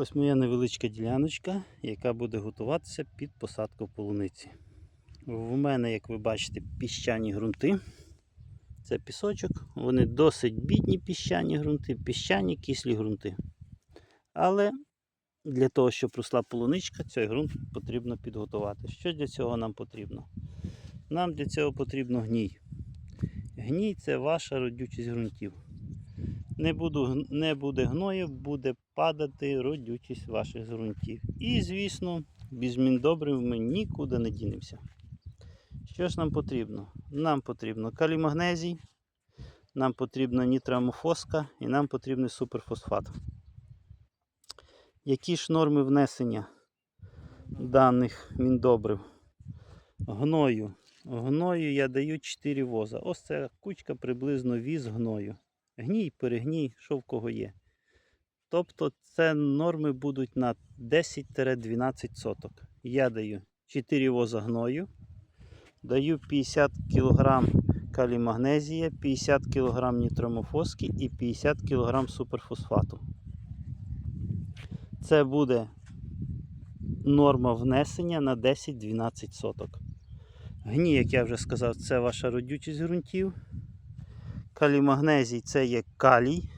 Ось моя невеличка діляночка, яка буде готуватися під посадку полуниці. В мене, як ви бачите, піщані ґрунти. Це пісочок. Вони досить бідні піщані ґрунти, піщані кислі ґрунти. Але для того, щоб росла полуничка, цей ґрунт потрібно підготувати. Що для цього нам потрібно? Нам для цього потрібно гній. Гній це ваша родючість ґрунтів. Не, буду, не буде гною, буде падати родючість ваших ґрунтів. І, звісно, без міндобрив ми нікуди не дінемося. Що ж нам потрібно? Нам потрібно калімагнезій, нам потрібна нітрамофоска і нам потрібний суперфосфат. Які ж норми внесення даних міндобрив? Гною. Гною я даю 4 воза. Ось ця кучка приблизно віз гною. Гній, перегній, що в кого є. Тобто це норми будуть на 10-12 соток. Я даю 4 воза гною, даю 50 кг калімагнезія, 50 кг нітромофоски і 50 кг суперфосфату. Це буде норма внесення на 10-12 соток. Гній, як я вже сказав, це ваша родючість ґрунтів. Калімагнезій це є калій.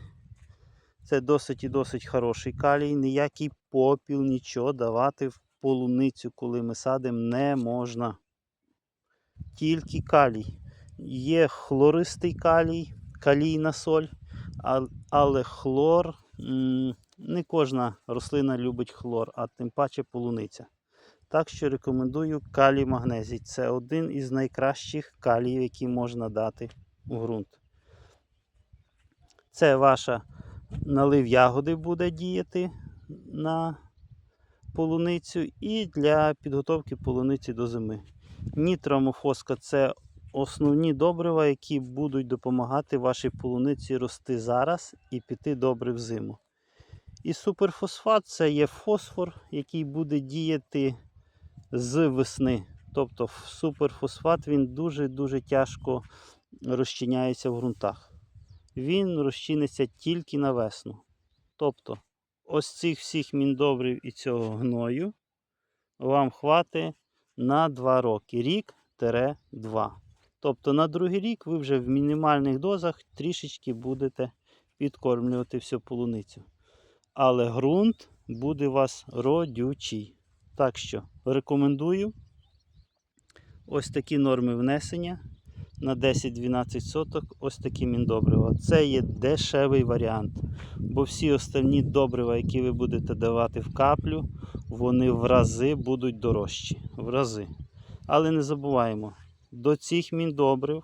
Це досить і досить хороший калій. Ніякий попіл, нічого давати в полуницю, коли ми садимо, не можна. Тільки калій. Є хлористий калій, калійна соль, але хлор, не кожна рослина любить хлор, а тим паче полуниця. Так що рекомендую калій магнезій. Це один із найкращих каліїв, які можна дати у ґрунт. Це ваша налив ягоди буде діяти на полуницю і для підготовки полуниці до зими. Нітромофоска це основні добрива, які будуть допомагати вашій полуниці рости зараз і піти добре в зиму. І суперфосфат це є фосфор, який буде діяти з весни. Тобто суперфосфат він дуже-дуже тяжко розчиняється в ґрунтах. Він розчиниться тільки на весну. Тобто, ось цих всіх міндобрив і цього гною вам хватить на 2 роки. Рік-2. Тобто на другий рік ви вже в мінімальних дозах трішечки будете підкормлювати всю полуницю. Але ґрунт буде у вас родючий. Так що рекомендую ось такі норми внесення на 10-12 соток. Ось такі міндобрива. Це є дешевий варіант. Бо всі остальні добрива, які ви будете давати в каплю, вони в рази будуть дорожчі. В рази. Але не забуваємо, до цих міндобрив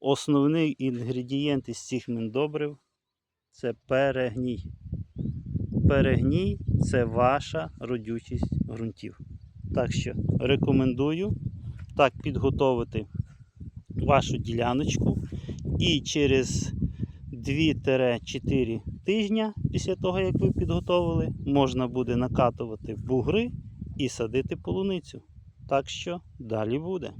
основний інгредієнт із цих міндобрив це перегній. Перегній це ваша родючість ґрунтів. Так що рекомендую так підготовити вашу діляночку і через 2-4 тижня після того, як ви підготовили, можна буде накатувати бугри і садити полуницю. Так що далі буде.